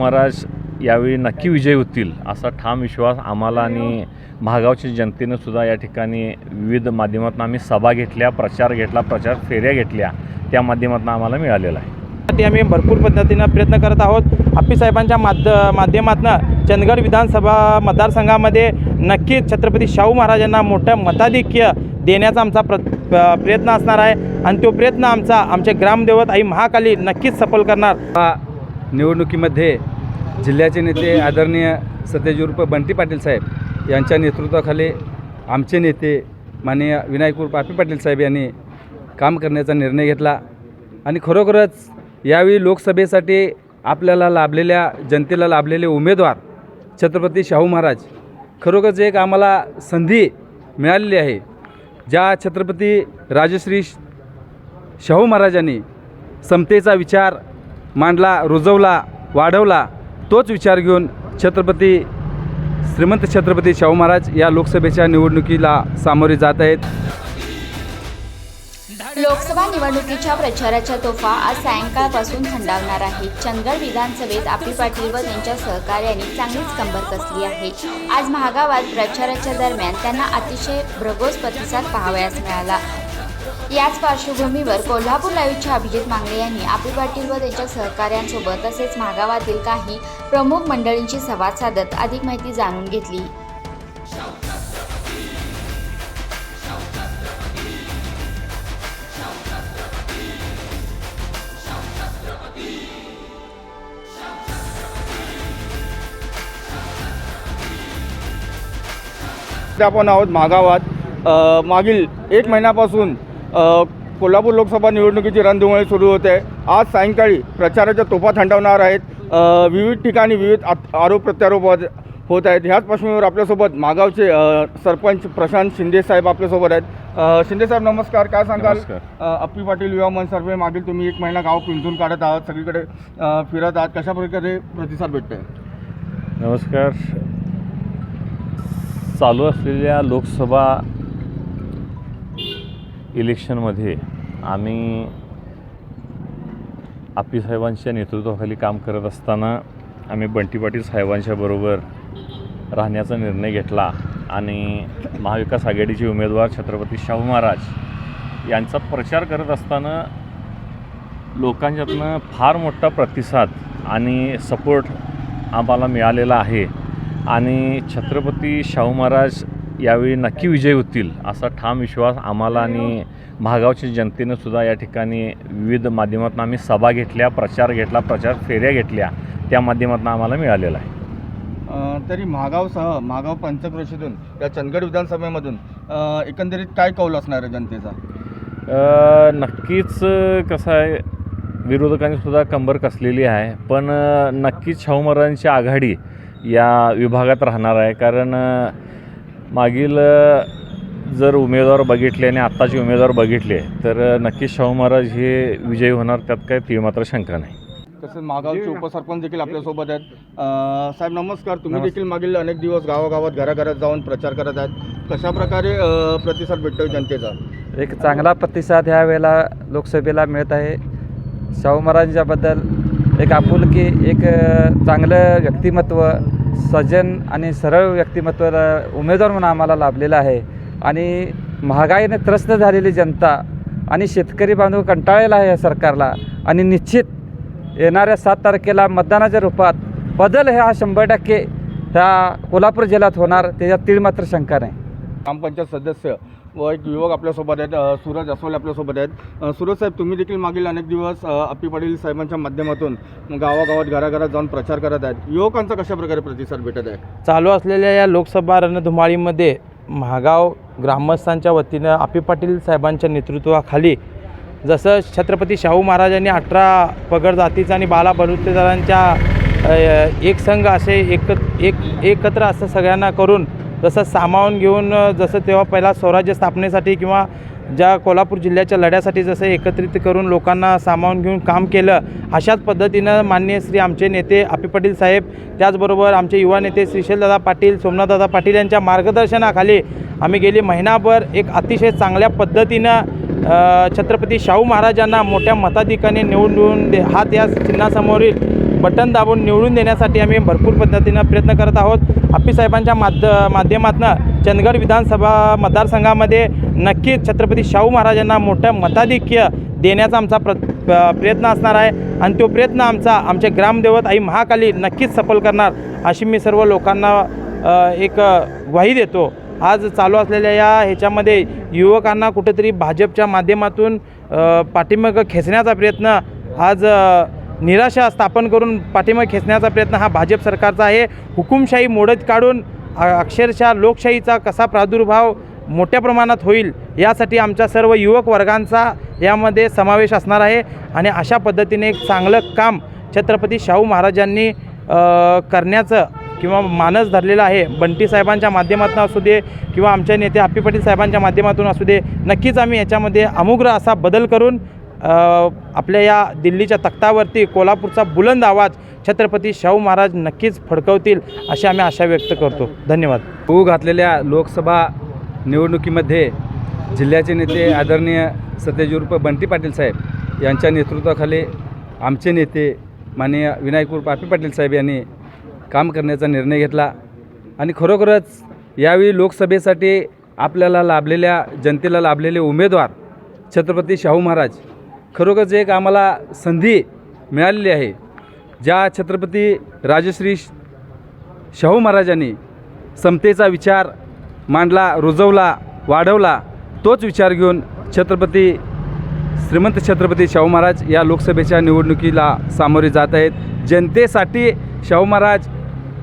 महाराज यावेळी नक्की विजयी होतील असा ठाम विश्वास आम्हाला आणि महागावच्या जनतेनं सुद्धा या ठिकाणी विविध माध्यमातून आम्ही सभा घेतल्या प्रचार घेतला प्रचार फेऱ्या घेतल्या. त्या माध्यमातून आम्हाला मिळालेला आहे. आम्ही भरपूर पद्धतीनं प्रयत्न करत आहोत. आप्पी साहेबांच्या माध्य माध्यमातून चंदगड विधानसभा मतदारसंघामध्ये नक्कीच छत्रपती शाहू महाराजांना मोठं मताधिक्य देण्याचा आमचा प्र प्रयत्न असणार आहे. आणि तो प्रयत्न आमचा आमचे ग्रामदेवत आई महाकाली नक्कीच सफल करणार. निवडणुकीमध्ये जिल्ह्याचे नेते आदरणीय सत्यजित बंटी पाटील साहेब यांच्या नेतृत्वाखाली आमचे नेते माननीय विनायक उर्फ पापी पाटील साहेब यांनी काम करण्याचा निर्णय घेतला. आणि खरोखरच यावेळी लोकसभेसाठी आपल्याला लाभलेल्या जनतेला लाभलेले उमेदवार छत्रपती शाहू महाराज खरोखरच एक आम्हाला संधी मिळालेली आहे. ज्या छत्रपती राजश्री शाहू महाराजांनी समतेचा विचार मांडला रुजवला वाढवला तोच विचार घेऊन छत्रपती श्रीमंत छत्रपती शाहू महाराज या लोकसभेच्या निवडणुकीला सामोरे जात आहेत. लोकसभा निवडणुकीच्या प्रचाराच्या तोफा आज सायंकाळपासून थंडावणार आहेत चंदगड विधानसभेत आपी पाटील व त्यांच्या सहकार्याने चांगलीच कंबर कसली आहे. आज महागावात प्रचाराच्या दरम्यान त्यांना अतिशय भरघोस प्रतिसाद पाहावयास मिळाला. याच पार्श्वभूमीवर कोल्हापूर लाईव्हच्या अभिजित मांगले यांनी आपी पाटील व त्यांच्या सहकाऱ्यांसोबत तसेच मागावातील काही प्रमुख मंडळींची संवाद साधत अधिक माहिती जाणून घेतली. आपण आहोत मागावात. मागील एक महिन्यापासून कोल्हापूर लोकसभा निवडणुकीची रणधुमाळी सुरू होते. आज सायंकाळी प्रचाराच्या तोफा थंडावणार आहेत. विविध ठिकाणी विविध आरोप प्रत्यारोप होत- होत आहेत. ह्याच पार्श्वभूमीवर आपल्यासोबत मागावचे सरपंच प्रशांत शिंदे साहेब आपल्यासोबत आहेत. शिंदे साहेब नमस्कार. काय सांगाल? अप्पी पाटील युवा मनसर्वे मागील तुम्ही एक महिना गाव पिंजून काढत आहात. सगळीकडे फिरत आहात. कशा प्रकारे प्रतिसाद भेटत आहे नमस्कार. चालू असलेल्या लोकसभा इलेक्शनमध्ये आम्ही आपी साहेबांच्या नेतृत्वाखाली काम करत असताना आम्ही बंटी पाटील साहेबांच्या बरोबर राहण्याचा निर्णय घेतला आणि महाविकास आघाडीचे उमेदवार छत्रपती शाहू महाराज यांचा प्रचार करत असताना लोकांच्यातनं फार मोठा प्रतिसाद आणि सपोर्ट आम्हाला मिळालेला आहे. आणि छत्रपती शाहू महाराज यावेळी नक्की विजयी होतील असा ठाम विश्वास आम्हाला आणि महागावच्या जनतेनं सुद्धा या ठिकाणी विविध माध्यमातून आम्ही सभा घेतल्या प्रचार घेतला प्रचार फेऱ्या घेतल्या. त्या माध्यमातून आम्हाला मिळालेला आहे. तरी महागावसह महागाव पंचक्रोशीतून या चंदगड विधानसभेमधून एकंदरीत काय कौल असणार आहे जनतेचा? नक्कीच कसं आहे विरोधकांनी सुद्धा कंबर कसलेली आहे. पण नक्कीच शाहू महाराजांची आघाडी या विभागात राहणार आहे. कारण मागील जर उमेदवार बघितले आणि आत्ताचे उमेदवार बघितले तर नक्कीच शाहू महाराज हे विजयी होणार त्यात काही तीळ मात्र शंका नाही. तसेच महागावचे उपसरपंच देखील आपल्यासोबत आहेत. साहेब नमस्कार. तुम्ही देखील मागील अनेक दिवस गावागावात घराघरात जाऊन प्रचार करत आहेत. कशा प्रकारे प्रतिसाद भेटतोय जनतेचा? एक चांगला प्रतिसाद ह्या वेळेला लोकसभेला मिळत आहे. शाहू महाराजांच्याबद्दल एक आपुलकी एक चांगलं व्यक्तिमत्व सज्जन आणि सरळ व्यक्तिमत्व उमेदवार म्हणून आम्हाला लाभलेलं आहे. आणि महागाईने त्रस्त झालेली जनता आणि शेतकरी बांधव कंटाळलेला आहे या सरकारला. आणि निश्चित येणाऱ्या सात तारखेला मतदानाच्या रूपात बदल हे हा शंभर टक्के ह्या कोल्हापूर जिल्ह्यात होणार त्याच्यात तीळ मात्र शंका नाही. ग्रामपंचायत सदस्य व एक युवक आपल्यासोबत आहेत सूरज अस्वल आपल्यासोबत आहेत. सूरज साहेब तुम्ही देखील मागील अनेक दिवस अ, अप्पी पाटील साहेबांच्या माध्यमातून गावागावात घराघरात जाऊन प्रचार करत आहेत. युवकांचा कशा प्रकारे प्रतिसाद भेटत आहे? चालू असलेल्या या लोकसभा रणधुमाळीमध्ये महागाव ग्रामस्थांच्या वतीनं आपी पाटील साहेबांच्या नेतृत्वाखाली जसं छत्रपती शाहू महाराजांनी अठरा पगड जातीचा आणि बाला बलुतेदारांच्या एक संघ असे एक एक एकत्र असं सगळ्यांना करून जसं सामावून घेऊन जसं तेव्हा पहिला स्वराज्य स्थापनेसाठी किंवा ज्या कोल्हापूर जिल्ह्याच्या लढ्यासाठी जसं एकत्रित करून लोकांना सामावून घेऊन काम केलं अशाच पद्धतीनं माननीय श्री आमचे नेते आपी पाटील साहेब त्याचबरोबर आमचे युवा नेते श्रीशैलदादा पाटील सोमनाथदादा पाटील यांच्या मार्गदर्शनाखाली आम्ही गेली महिनाभर एक अतिशय चांगल्या पद्धतीनं छत्रपती शाहू महाराजांना मोठ्या मताधिकाने निवडून दे हा त्या चिन्हासमोरील बटन दाबून निवडून देण्यासाठी आम्ही भरपूर पद्धतीनं प्रयत्न करत आहोत. आप्पी साहेबांच्या माध्य माध्यमातून चंदगड विधानसभा मतदारसंघामध्ये नक्कीच छत्रपती शाहू महाराजांना मोठं मताधिक्य देण्याचा आमचा प्र प्रयत्न असणार आहे. आणि तो प्रयत्न आमचा आमचे ग्रामदेवत आई महाकाली नक्कीच सफल करणार अशी मी सर्व लोकांना एक ग्वाही देतो. आज चालू असलेल्या या ह्याच्यामध्ये युवकांना कुठेतरी भाजपच्या माध्यमातून पाठिंबा खेचण्याचा प्रयत्न आज निराशा स्थापन करून पाठिंबा खेचण्याचा प्रयत्न हा भाजप सरकारचा आहे. हुकुमशाही मोडत काढून अक्षरशः लोकशाहीचा कसा प्रादुर्भाव मोठ्या प्रमाणात होईल यासाठी आमच्या सर्व युवक वर्गांचा यामध्ये समावेश असणार आहे. आणि अशा पद्धतीने एक चांगलं काम छत्रपती शाहू महाराजांनी करण्याचं किंवा मानस धरलेला आहे. बंटी साहेबांच्या माध्यमातून असू दे किंवा आमच्या नेते हप्पी पाटील साहेबांच्या माध्यमातून असू दे नक्कीच आम्ही याच्यामध्ये अमुग्र असा बदल करून आपल्या या दिल्लीच्या तख्तावरती कोल्हापूरचा बुलंद आवाज छत्रपती शाहू महाराज नक्कीच फडकवतील अशी आम्ही आशा व्यक्त करतो. धन्यवाद. होऊ घातलेल्या लोकसभा निवडणुकीमध्ये जिल्ह्याचे नेते आदरणीय सत्यजित बंटी पाटील साहेब यांच्या नेतृत्वाखाली आमचे नेते माननीय विनायकपूर पापी पाटील साहेब यांनी काम करण्याचा निर्णय घेतला. आणि खरोखरच यावेळी लोकसभेसाठी आपल्याला लाभलेल्या जनतेला लाभलेले उमेदवार छत्रपती शाहू महाराज खरोखरच एक आम्हाला संधी मिळालेली आहे. ज्या छत्रपती राजश्री शाहू महाराजांनी समतेचा विचार मांडला रुजवला वाढवला तोच विचार घेऊन छत्रपती श्रीमंत छत्रपती शाहू महाराज या लोकसभेच्या निवडणुकीला सामोरे जात आहेत. जनतेसाठी शाहू महाराज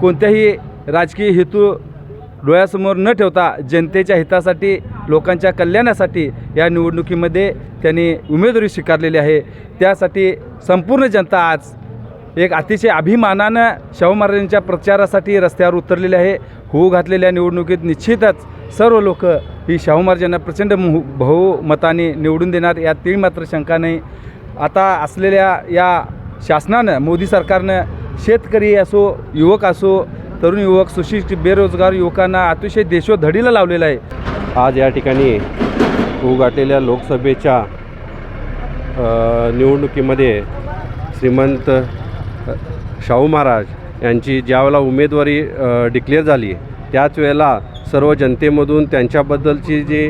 कोणत्याही राजकीय हेतू डोळ्यासमोर न ठेवता जनतेच्या हितासाठी लोकांच्या कल्याणासाठी या निवडणुकीमध्ये त्यांनी उमेदवारी स्वीकारलेली आहे. त्यासाठी संपूर्ण जनता आज एक अतिशय अभिमानानं शाहू महाराजांच्या प्रचारासाठी रस्त्यावर उतरलेले आहे. होऊ घातलेल्या निवडणुकीत निश्चितच सर्व लोक ही शाहू महाराजांना प्रचंड बहु बहुमताने निवडून देणार यात ती मात्र शंका नाही. आता असलेल्या या शासनानं मोदी सरकारनं शेतकरी असो युवक असो तरुण युवक सुशिक्षित बेरोजगार युवकांना अतिशय देशोधडीला लावलेला आहे. आज या ठिकाणी उगाटलेल्या लोकसभेच्या निवडणुकीमध्ये श्रीमंत शाहू महाराज यांची ज्यावेळेला उमेदवारी डिक्लेअर झाली त्याच वेळेला सर्व जनतेमधून त्यांच्याबद्दलची जी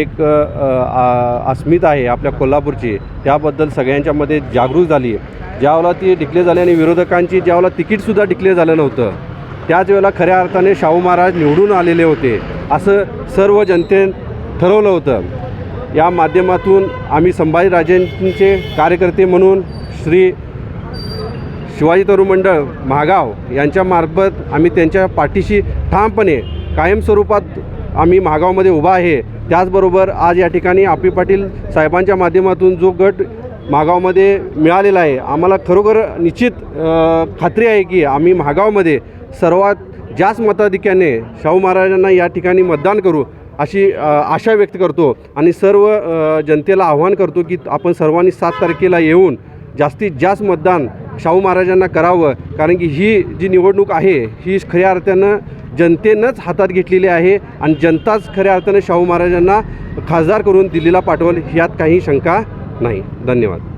एक आ- अस्मिता आहे आपल्या कोल्हापूरची त्याबद्दल सगळ्यांच्यामध्ये जागरूक झाली. ज्यावेळेला ती डिक्लेअर झाली आणि विरोधकांची ज्यावेळेला तिकीटसुद्धा डिक्लेअर झालं नव्हतं त्याच वेळेला खऱ्या अर्थाने शाहू महाराज निवडून आलेले होते असं सर्व जनतेने ठरवलं होतं. या माध्यमातून आम्ही संभाजीराजेंचे कार्यकर्ते म्हणून श्री शिवाजी तरुण मंडळ महागाव यांच्यामार्फत आम्ही त्यांच्या पाठीशी ठामपणे कायमस्वरूपात आम्ही महागावमध्ये उभा आहे. त्याचबरोबर आज या ठिकाणी आपी पाटील साहेबांच्या माध्यमातून जो गट महागावमध्ये मिळालेला आहे आम्हाला खरोखर निश्चित खात्री आहे की आम्ही महागावमध्ये सर्वात जास्त मताधिक्याने शाहू महाराजांना या ठिकाणी मतदान करू अशी आशा व्यक्त करतो. आणि सर्व जनतेला आव्हान करतो की आपण सर्वांनी सात तारखेला येऊन जास्तीत जास्त मतदान शाहू महाराजांना करावं. कारण की ही जी निवडणूक आहे ही खऱ्या अर्थानं जनतेनंच हातात घेतलेली आहे आणि जनताच खऱ्या अर्थानं शाहू महाराजांना खासदार करून दिल्लीला पाठवल यात काही शंका नाही. धन्यवाद.